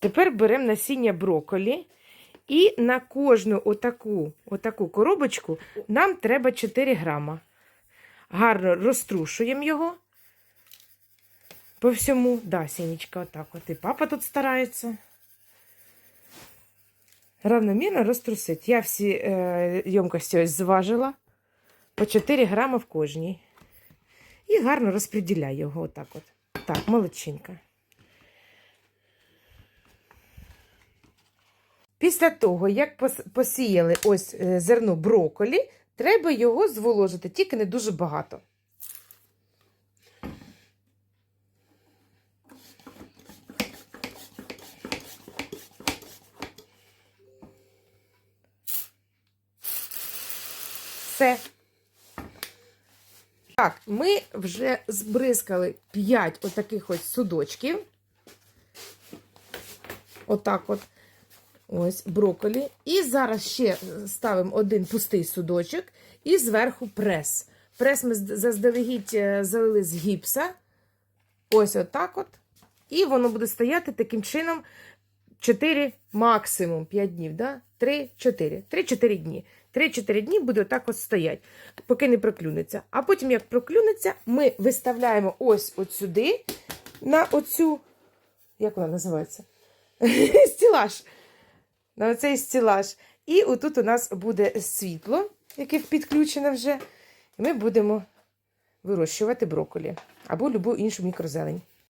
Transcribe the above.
Тепер беремо насіння брокколі. І на кожну отаку, отаку коробочку нам треба 4 грама. Гарно розтрушуємо його по всьому. Да, Сінечка, отак от. І папа тут старається. Равномірно розтрусить. Я всі е, ємкості ось зважила по 4 грама в кожній. І гарно розподіляю його отак от. Так, молодчинка. Після того, як посіяли ось е, зерно брокколі, треба його зволожити, тільки не дуже багато. Все. Так, ми вже збризкали 5 отаких ось судочків. Отак от. Ось брокколі. І зараз ще ставимо один пустий судочок і зверху прес. Прес ми заздалегідь е, залили з гіпса. Ось отак от. І воно буде стояти таким чином 4, максимум 5 днів. Да? 3-4. 3-4 дні. 3-4 дні буде отак от стоять, поки не проклюнеться. А потім, як проклюнеться, ми виставляємо ось от сюди, на оцю, як вона називається? Стілаж на оцей стілаж. І отут у нас буде світло, яке підключене вже. І ми будемо вирощувати брокколі або любу іншу мікрозелень.